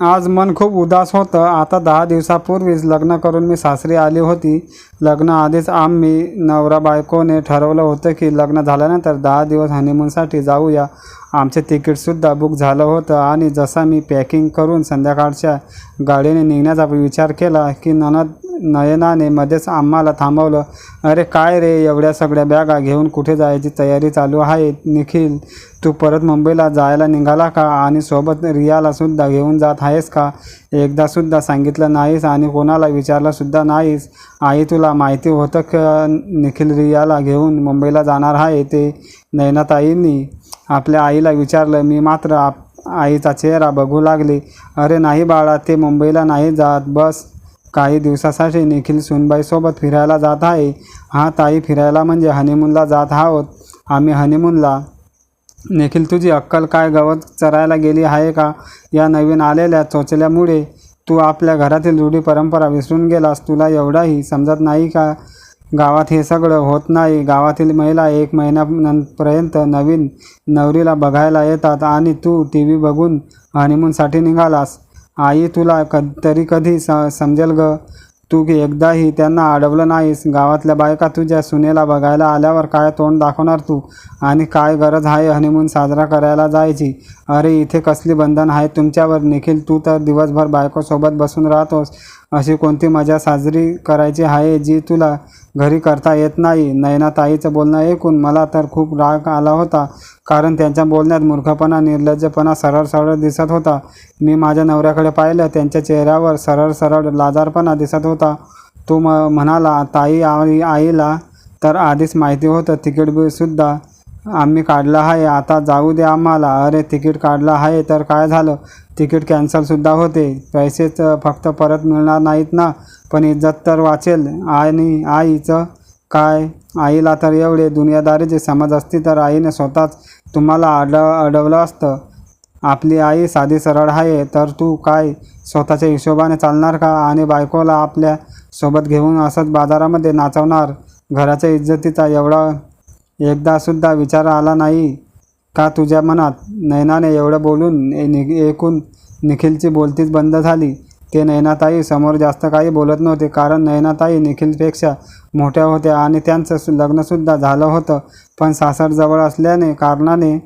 आज मन खूप उदास होतं. आता दहा दिवसापूर्वीच लग्न करून मी सासरी आली होती. लग्न आधीच आम्ही नवरा बायकोने ठरवलं होतं की लग्न झाल्यानंतर दहा दिवस हनीमूनसाठी जाऊया. आमचे तिकीटसुद्धा बुक झालं होतं आणि जसा मी पॅकिंग करून संध्याकाळच्या गाडीने निघण्याचा विचार केला की ननद नयनाने मध्येच आम्हाला थांबवलं. अरे काय रे एवढ्या सगळ्या बॅगा घेऊन कुठे जायची तयारी चालू आहे? निखिल तू परत मुंबईला जायला निघाला का? आणि सोबत रियालासुद्धा घेऊन जात आहेस का? एकदासुद्धा सांगितलं नाहीस आणि कोणाला विचारलंसुद्धा नाहीस. आई तुला माहिती होतं का निखिल रियाला घेऊन मुंबईला जाणार आहे ते? नयनाताईंनी आपल्या आईला विचारलं मी मात्र आप आईचा चेहरा बघू लागले. अरे नाही बाळा ते मुंबईला नाही जात बस. काही दिवसासाठी निखिल सुनबाईसोबत फिरायला जात आहे. हा ताई फिरायला म्हणजे हनीमूनला जात आहोत. आम्ही हनीमूनला निखिल तुझी अक्कल काय गवत चरायला गेली आहे का? या नवीन आलेल्या चोचल्यामुळे तू आपल्या घरातील रूढी परंपरा विसरून गेलास. तुला एवढाही समजत नाही का? गावात हे सगळं होत नाही. गावातील महिला एक महिन्यापर्यंत नवीन नवरीला बघायला येतात आणि तू टी व्ही बघून हनीमूनसाठी निघालास. आई तुला क तरी कधी स समजेल ग? तू की एकदाही त्यांना अडवलं नाहीस. गावातल्या बायका तुझ्या सुनेला बघायला आल्यावर काय तोंड दाखवणार तू? आणि काय गरज आहे हनीमून साजरा करायला जायची? अरे इथे कसली बंधन आहे तुमच्यावर? निखिल तू तर दिवसभर बायकोसोबत बसून राहतोस. अशी कोणती मजा साजरी करायची आहे जी तुला घरी करता येत नाही? नयनाताईचं बोलणं ऐकून मला तर खूप राग आला होता. कारण त्यांच्या बोलण्यात मूर्खपणा निर्लज्जपणा सरळ सरळ दिसत होता. मी माझ्या नवऱ्याकडे पाहिलं त्यांच्या चेहऱ्यावर सरळ सरळ लाजारपणा दिसत होता. तो म म्हणाला ताई आई आईला तर आधीच माहिती होतं तिकीट बिलसुद्धा आम्ही काढलं आहे. आता जाऊ दे आम्हाला. अरे तिकीट काढलं आहे तर काय झालं? तिकीट कॅन्सलसुद्धा होते. पैसेच फक्त परत मिळणार नाहीत ना. पण इज्जत तर वाचेल. आणि आईचं काय? आईला तर एवढे दुनियादारीची समज असती तर आईने स्वतःच तुम्हाला अड अडवलं असतं. आपली आई साधी सरळ आहे. तर तू काय? स्वतःच्या हिशोबाने चालणार का? आणि बायकोला आपल्यासोबत घेऊन असंच बाजारामध्ये नाचवणार? घराच्या इज्जतीचा एवढा एकदासुद्धा विचार आला नाही. का तुझ्या मनात नैनाने एवढं बोलून नि एकूण निखिलची बोलतीच बंद झाली? ते नैनाताई समोर जास्त काही बोलत नव्हते कारण नयनाताई निखिलपेक्षा मोठ्या होत्या आणि त्यांचं लग्नसुद्धा झालं होतं. पण सासरजवळ असल्याने कारणाने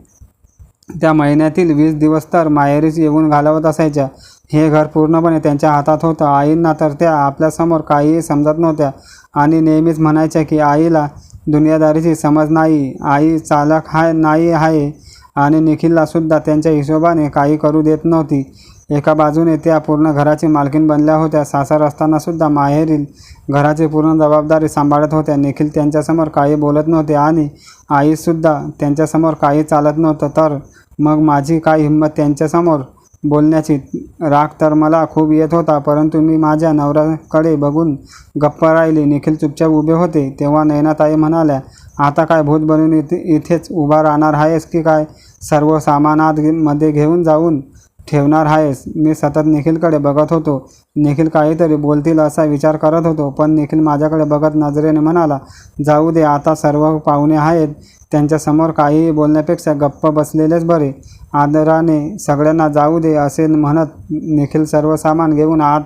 त्या महिन्यातील वीस दिवस तर माहेरीच येऊन घालवत असायच्या. हे घर पूर्णपणे त्यांच्या हातात होतं. आईंना तर त्या आपल्यासमोर काहीही समजत नव्हत्या आणि नेहमीच म्हणायच्या की आईला दुनियादारीची समज नाही. आई चालक हाय नाही आहे. आणि निखिललासुद्धा त्यांच्या हिशोबाने काही करू देत नव्हती. एका बाजूने त्या पूर्ण घराची मालकीण बनल्या होत्या. सासर असतानासुद्धा माहेरील घराची पूर्ण जबाबदारी सांभाळत होत्या. निखिल त्यांच्यासमोर काही बोलत नव्हते आणि आईसुद्धा त्यांच्यासमोर काही चालत नव्हतं. तर मग माझी काय हिंमत त्यांच्यासमोर? बोलण्याची राग तर मला खूप येत होता परंतु मी माझ्या नवऱ्याकडे बघून गप्प राहिली. निखिल चुपचाप उभे होते. तेव्हा नयनाताई म्हणाल्या आता काय भूत बनून इथे इथेच उभा राहणार आहेस की काय? सर्व सामानात मध्ये घेऊन जाऊन ठेवणार आहेस. मी सतत निखिलकडे बघत होतो. निखिल काहीतरी बोलतील असा विचार करत होतो पण निखिल माझ्याकडे बघत नजरेने म्हणाला जाऊ दे आता सर्व पाहुणे आहेत. त्यांच्यासमोर काहीही बोलण्यापेक्षा गप्प बसलेलेच बरे. आदराने सगळ्यांना जाऊ दे असे म्हणत निखिल सर्व सामान घेऊन आत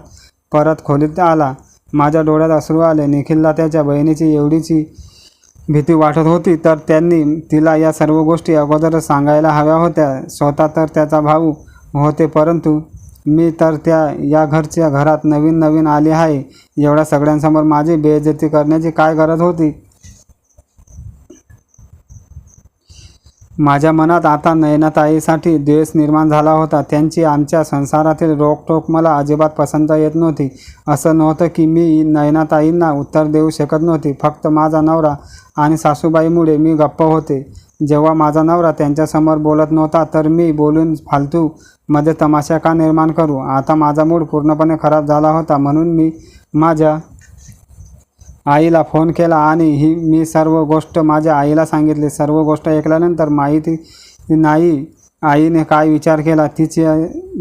परत खोलीत आला. माझ्या डोळ्यात अश्रू आले. निखिलला त्याच्या बहिणीची एवढीची भीती वाटत होती तर त्यांनी तिला या सर्व गोष्टी अगोदरच सांगायला हव्या होत्या. स्वतः तर त्याचा भाऊ होते परंतु मी तर त्या या घरच्या घरात नवीन नवीन आली आहे. एवढ्या सगळ्यांसमोर माझी बेइज्जती करण्याची काय गरज होती? माझ्या मनात आता नयनाताईसाठी द्वेष निर्माण झाला होता. त्यांची आमच्या संसारातील रोकटोक मला अजिबात पसंत येत नव्हती. असं नव्हतं की मी नयनाताईंना उत्तर देऊ शकत नव्हती. फक्त माझा नवरा आणि सासूबाईमुळे मी गप्प होते. जेव्हा माझा नवरा त्यांच्यासमोर बोलत नव्हता तर मी बोलून फालतू मध्ये तमाशा का निर्माण करू? आता माझा मूड पूर्णपणे खराब झाला होता म्हणून मी माझ्या आईला फोन केला आणि ही मी सर्व गोष्ट माझ्या आईला सांगितली. सर्व गोष्ट ऐकल्यानंतर माहिती नाही आईने काय विचार केला तिची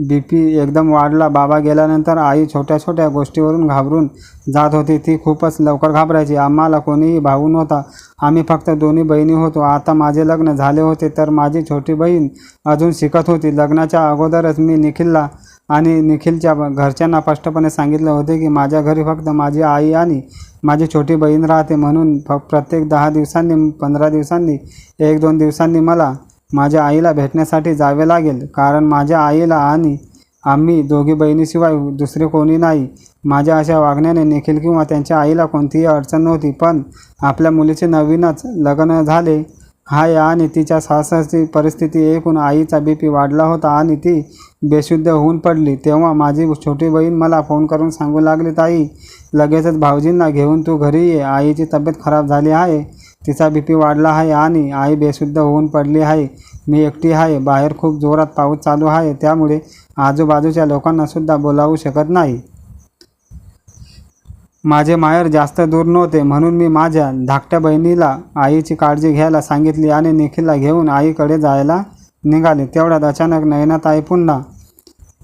बी पी एकदम वाढला. बाबा गेल्यानंतर आई छोट्या छोट्या गोष्टीवरून घाबरून जात होती. ती खूपच लवकर घाबरायची. आम्हाला कोणीही भाऊ नव्हता. आम्ही फक्त दोन्ही बहिणी होतो. आता माझे लग्न झाले होते तर माझी छोटी बहीण अजून शिकत होती. लग्नाच्या अगोदरच मी निखिलला आणि निखिलच्या घरच्यांना स्पष्टपणे सांगितले होते की माझ्या घरी फक्त माझी आई आणि माझी छोटी बहीण राहते. म्हणून फ प्रत्येक दहा दिवसांनी पंधरा दिवसांनी एक दोन दिवसांनी मला माझ्या आईला भेटण्यासाठी जावे लागेल. कारण माझ्या आईला आणि आम्ही दोघी बहिणीशिवाय दुसरे कोणी नाही. माझ्या अशा वागण्याने निखिल किंवा त्यांच्या आईला कोणतीही अडचण नव्हती. पण आपल्या मुलीचे नवीनच लग्न झाले. हाय आणि तिच्या सासरची परिस्थिती ऐकून आईचा बी पी वाढला होता आणि ती बेशुद्ध होऊन पडली. तेव्हा माझी छोटी बहीण मला फोन करून सांगू लागली ताई लगेचच भाऊजींना घेऊन तू घरी ये. आईची तब्येत खराब झाली आहे. तिचा बी पी वाढला आहे आणि आई बेशुद्ध होऊन पडली आहे. मी एकटी आहे. बाहेर खूप जोरात पाऊस चालू आहे. त्यामुळे आजूबाजूच्या लोकांनासुद्धा बोलावू शकत नाही. माझे माहेर जास्त दूर नव्हते म्हणून मी माझ्या धाकट्या बहिणीला आईची काळजी घ्यायला सांगितली आणि निखिलला घेऊन आईकडे जायला निघाले. तेवढ्यात अचानक नयनात आई पुन्हा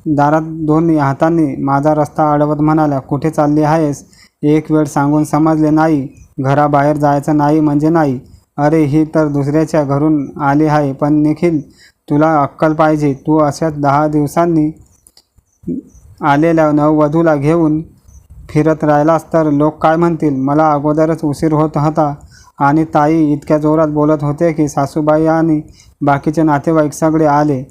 दारात दोन्ही हातांनी माझा रस्ता अडवत म्हणाल्या कुठे चालली आहेस? एक वेळ सांगून समजले नाही. घराबाहेर जायचं नाही म्हणजे नाही. अरे ही तर दुसऱ्याच्या घरून आली आहे. पण निखिल तुला अक्कल पाहिजे. तू अशाच दहा दिवसांनी आलेल्या नववधूला घेऊन फिरत राहिलास तर लोक काय म्हणतील? मला अगोदरच उशीर होत होता आणि ताई इतक्या जोरात बोलत होते की सासूबाई आणि बाकीचे नातेवाईक सगळे आले.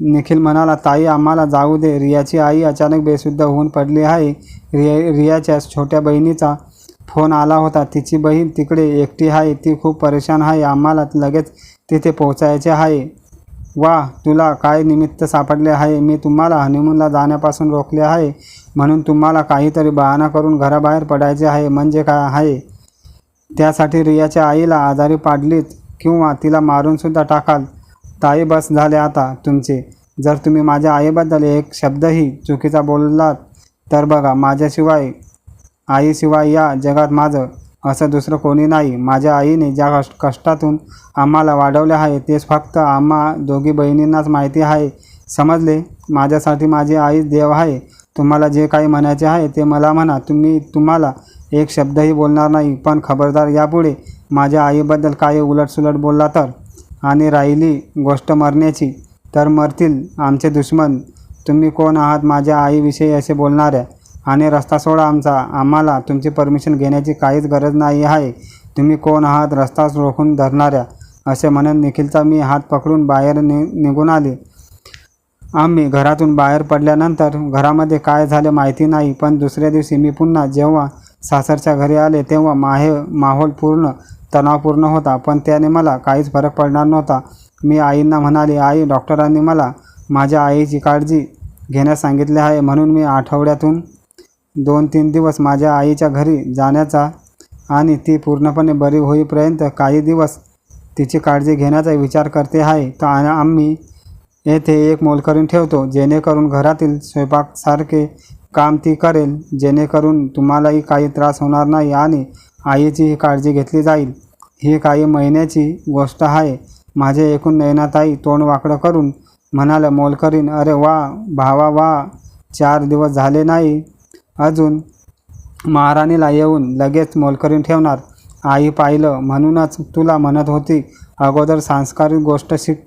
निखिल म्हणाला ताई आम्हाला जाऊ दे. रियाची आई अचानक बेशुद्ध होऊन पडली आहे. रिया रियाच्या छोट्या बहिणीचा फोन आला होता. तिची बहीण तिकडे एकटी आहे. ती खूप परेशान आहे. आम्हाला लगेच तिथे पोहोचायचे आहे. वा तुला काय निमित्त सापडले आहे? मी तुम्हाला हनीमूनला जाण्यापासून रोखले आहे. म्हणून तुम्हाला काहीतरी बहाणा करून घराबाहेर पडायचे आहे म्हणजे काय आहे? त्यासाठी रियाच्या आईला आजारी पाडलीत किंवा तिला मारूनसुद्धा टाकाल. ताई बस झाले आता तुमचे. जर तुम्ही माझ्या आईबद्दल एक शब्दही चुकीचा बोललात तर बघा माझ्याशिवाय आईशिवाय या जगात माझं असं दुसरं कोणी नाही. माझ्या आईने ज्या कष्ट कष्टातून आम्हाला वाढवले आहे तेच फक्त आम्हा दोघी बहिणींनाच माहिती आहे. समजले? माझ्यासाठी माझी आई देव आहे. तुम्हाला जे काही म्हणायचे आहे ते मला म्हणा. तुम्ही तुम्हाला एक शब्दही बोलणार नाही. पण खबरदार यापुढे माझ्या आईबद्दल काही उलटसुलट बोलला तर? आणि राहिली गोष्ट मरण्याची तर मरतील आमचे दुश्मन. तुम्ही कोण आहात माझ्या आईविषयी असे बोलणाऱ्या? आणि रस्ता सोडा आमचा. आम्हाला तुमची परमिशन घेण्याची काहीच गरज नाही आहे. तुम्ही कोण आहात रस्ताच रोखून धरणाऱ्या? असे म्हणत निखिलचा मी हात पकडून बाहेर नि निघून आले. आम्ही घरातून बाहेर पडल्यानंतर घरामध्ये काय झाले माहिती नाही पण दुसऱ्या दिवशी मी पुन्हा जेव्हा सासरच्या घरी आले तेव्हा माहे माहोल पूर्ण तणावपूर्ण होता पण त्याने मला काहीच फरक पडणार नव्हता. मी आईंना म्हणाले आई डॉक्टरांनी मला माझ्या आईची काळजी घेण्यास सांगितले आहे म्हणून मी आठवड्यातून दोन तीन दिवस माझ्या आईच्या घरी जाण्याचा आणि ती पूर्णपणे बरी होईपर्यंत काही दिवस तिची काळजी घेण्याचा विचार करते आहे. तर आम्ही येथे एक मोलकरीण ठेवतो जेणेकरून घरातील स्वयंपाकसारखे काम ती करेल जेणेकरून तुम्हालाही काही त्रास होणार नाही आणि आईचीही काळजी घेतली जाईल. ही काही महिन्याची गोष्ट आहे. माझे एकूण नयनाताई तोंड वाकडं करून म्हणाल्या मोलकरीन अरे वा भावा वा चार दिवस झाले नाही. अजून महाराणीला येऊन लगेच मोलकरीन ठेवणार. आई पाहिलं म्हणूनच तुला म्हणत होती. अगोदर सांस्कारिक गोष्ट शिक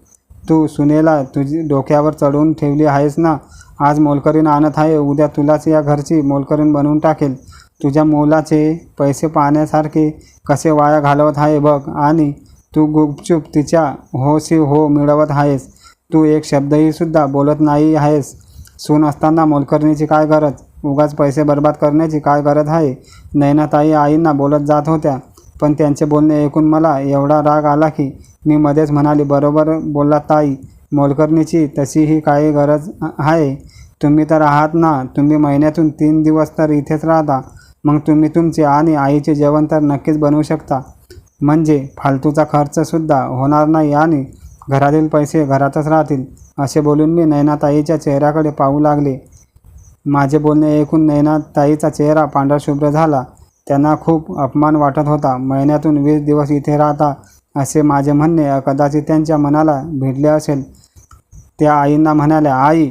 तू सुनेला तुझी डोक्यावर चढवून ठेवली आहेस ना? आज मोलकरीण आणत आहे उद्या तुलाच या घरची मोलकरीण बनवून टाकेल. तुझ्या मोलाचे पैसे पाहण्यासारखे कसे वाया घालवत आहे बघ. आणि तू गुपचूप तिच्या होशी हो मिळवत आहेस. तू एक शब्दही सुद्धा बोलत नाही आहेस. सून असताना मोलकरणीची काय गरज? उगाच पैसे बर्बाद करण्याची काय गरज आहे? नैनाताई आईंना बोलत जात होत्या. पण त्यांचे बोलणे ऐकून मला एवढा राग आला की मी मध्येच म्हणाली बरोबर बोलला ताई मोलकरणीची तशीही काही गरज आहे. तुम्ही तर आहात ना तुम्ही महिन्यातून तीन दिवस तर इथेच राहता. मग तुम्ही तुमचे आणि आईचे जेवण तर नक्कीच बनवू शकता. म्हणजे फालतूचा खर्चसुद्धा होणार नाही आणि घरातील पैसे घरातच राहतील. असे बोलून मी नैनाताईच्या चेहऱ्याकडे पाहू लागले. माझे बोलणे ऐकून नैनाताईचा चेहरा पांढराशुभ्र झाला. त्यांना खूप अपमान वाटत होता. महिन्यातून वीस दिवस इथे राहता असे माझे म्हणणे कदाचित त्यांच्या मनाला भिडले असेल. त्या आईंना म्हणाल्या आई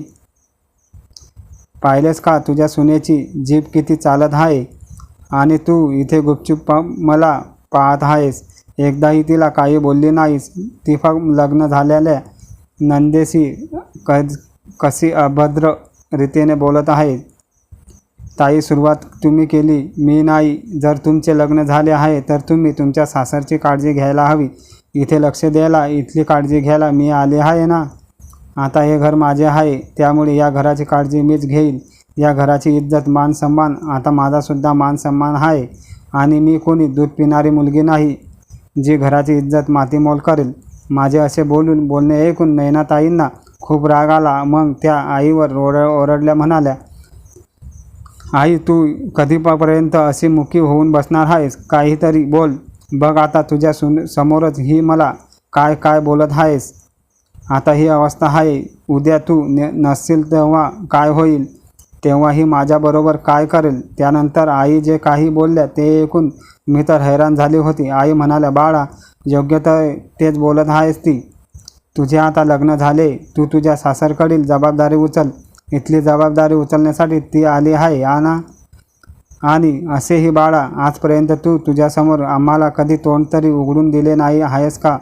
पाहिलेस का तुझ्या सुनेची जीभ किती चालत आहे आणि तू इथे गुपचूप पा मला पाहत आहेस? एकदाही तिला काही बोलली नाहीस. ती फक्त लग्न झालेल्या नंदेशी क कशी अभद्र रीतीने बोलत आहे. ताई सुरुवात तुम्ही केली. मी नाही. जर तुमचे लग्न झाले आहे तर तुम्ही तुमच्या सासरची काळजी घ्यायला हवी. इथे लक्ष द्यायला इथली काळजी घ्यायला मी आले आहे ना? आता हे घर माझे आहे. त्यामुळे या घराची काळजी मीच घेईल या घराची इज्जत मान सन्मान आता माझासुद्धा मान सन्मान आहे. आणि मी कोणी दूध पिणारी मुलगी नाही जी घराची इज्जत मातीमोल करेल. माझे असे बोलून बोलणे ऐकून नैनाताईंना खूप राग आला. मग त्या आईवर ओरड ओरडल्या म्हणाल्या आई तू कधीपर्यंत अशी मुखी होऊन बसणार आहेस? काहीतरी बोल. बघ आता तुझ्या सुन समोरच ही मला काय काय बोलत आहेस? आता ही अवस्था आहे. उद्या तू न नसशील तेव्हा काय होईल? तेव्हाही माझ्याबरोबर काय करेल? त्यानंतर आई जे काही बोलल्या ते ऐकून मी तर हैराण झाली होती. आई म्हणाल्या बाळा योग्य तर तेच बोलत आहेस ती. तुझे आता लग्न झाले. तू तुझ्या सासरकडील जबाबदारी उचल. इथली जबाबदारी उचलण्यासाठी ती आली आहे आना? आणि असेही बाळा आजपर्यंत तू तुझ्यासमोर आम्हाला कधी तोंड तरी उघडून दिले नाही आहेस का?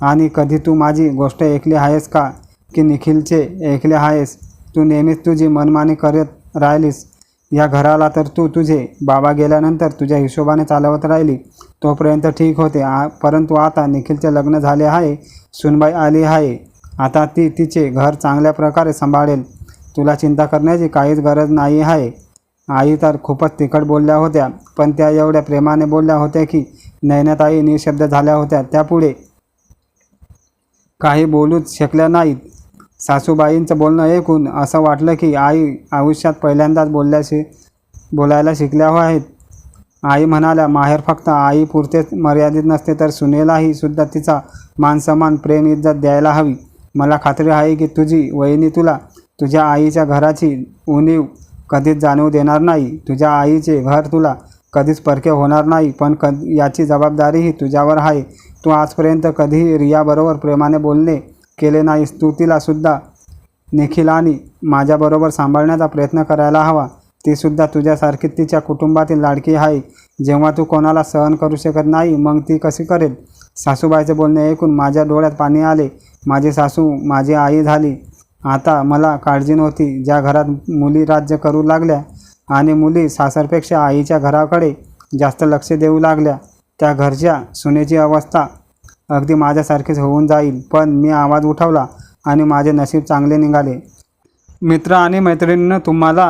आणि कधी तू माझी गोष्ट ऐकली आहेस का? की निखिलचे ऐकले आहेस? तू नेहमीच तुझी मनमानी करत राहिलीस. या घराला तर तू तुझे बाबा गेल्यानंतर तुझ्या हिशोबाने चालवत राहिली. तोपर्यंत ठीक होते. आ परंतु आता निखिलचे लग्न झाले आहे. सुनबाई आली आहे. आता ती तिचे घर चांगल्या प्रकारे सांभाळेल. तुला चिंता करण्याची काहीच गरज नाही आहे. आई तर खूपच तिखट बोलल्या होत्या पण त्या एवढ्या प्रेमाने बोलल्या होत्या की नैनताई निशब्द झाल्या होत्या त्यापुढे. काही बोलूच शकल्या नाहीत. सासूबाईंचं बोलणं ऐकून असं वाटलं की आई आयुष्यात पहिल्यांदाच बोलल्याशी बोलायला शिकल्या आहेत. आई म्हणाल्या माहेर फक्त आई पुरतेच मर्यादित नसते तर सुनेलाही सुद्धा तिचा मानसमान प्रेम इज्जत द्यायला हवी. मला खात्री आहे की तुझी वहिनी तुला तुझ्या आईच्या घराची उणीव कधीच जाणवू देणार नाही. तुझ्या आईचे घर तुला कधीच परके होणार नाही पण क याची जबाबदारीही तुझ्यावर आहे. तू आजपर्यंत कधीही रियाबरोबर प्रेमाने बोलणे केले नाहीस. तू सुद्धा निखिल आणि माझ्याबरोबर सांभाळण्याचा प्रयत्न करायला हवा. तीसुद्धा तुझ्यासारखी तिच्या कुटुंबातील लाडकी आहे. जेव्हा तू कोणाला सहन करू शकत नाही मग ती कशी करेल? सासूबाईचे बोलणे ऐकून माझ्या डोळ्यात पाणी आले. माझी सासू माझी आई झाली. आता मला काळजी नव्हती. ज्या घरात मुली राज्य करू लागल्या आणि मुली सासरपेक्षा आईच्या घराकडे जास्त लक्ष देऊ लागल्या त्या घरच्या सुनेची अवस्था अगदी माझ्यासारखीच होऊन जाईल. पण मी आवाज उठवला आणि माझे नशीब चांगले निघाले. मित्र आणि मैत्रिणींनं तुम्हाला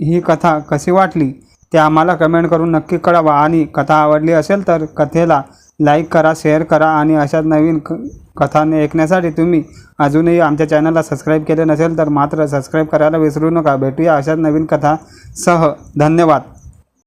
ही कथा कशी वाटली? ते आम्हाला कमेंट करून नक्की कळवा. आणि कथा आवडली असेल तर कथेला लाईक करा शेअर करा आणि अशाच नवीन क कथाने ऐकण्यासाठी तुम्ही अजूनही आमच्या चॅनलला सबस्क्राईब केले नसेल तर मात्र सबस्क्राईब करायला विसरू नका. भेटूया अशाच नवीन कथा सह. धन्यवाद.